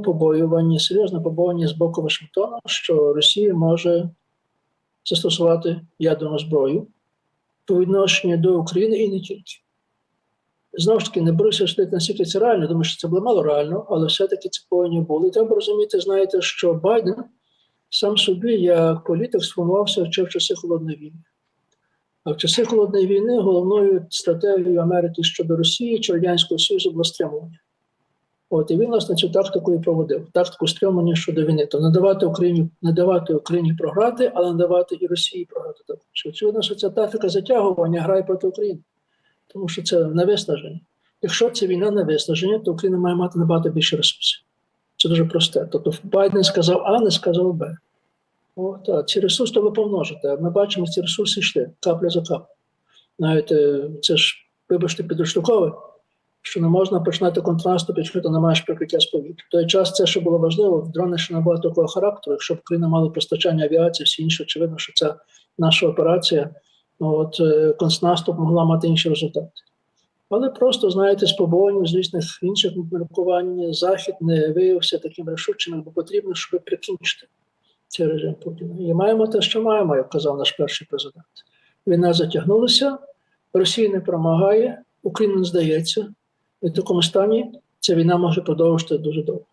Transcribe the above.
побоювання, серйозне побоювання з боку Вашингтона, що Росія може застосувати ядерну зброю по відношенню до України і не тільки. Знову ж таки, не беруся судити, наскільки це реально, думаю, що це було мало реально, але все-таки це повинні були. І треба розуміти, знаєте, що Байден сам собі, як політик, сформувався ще в часи холодної війни. А в часи холодної війни головною стратегією Америки щодо Росії чи Радянського Союзу було стримування. От і він власне цю тактику і проводив тактику стримування щодо війни. То не давати Україні, не давати Україні програти, але не давати і Росії програти також. Очевидно, що ця тактика затягування грає проти України, тому що це не виснаження. Якщо це війна на виснаження, то Україна має мати набагато більше ресурсів. Це дуже просте. Тобто Байден сказав А, не сказав Б. О, так, ці ресурси треба помножити. Ми бачимо, ці ресурси йшли капля за каплю. Навіть е, це ж, вибачте, підручникове, що не можна починати контрнаступ, якщо ти не маєш прикриття з повітря. В той час це, що було важливо, дрони ще не було такого характеру. Якщо б Україна мала постачання авіації, всі інші, очевидно, що ця наша операція, ну, от е, контрнаступ могла мати інші результати. Але просто, знаєте, з побоюванням з різних інших міркувань Захід не виявився таким рішучим, би потрібно, щоб прикінчити цей режим Путіна. І маємо те, що маємо, як казав наш перший президент. Війна затягнулася, Росія не перемагає, Україна не здається. В такому стані ця війна може продовжити дуже довго.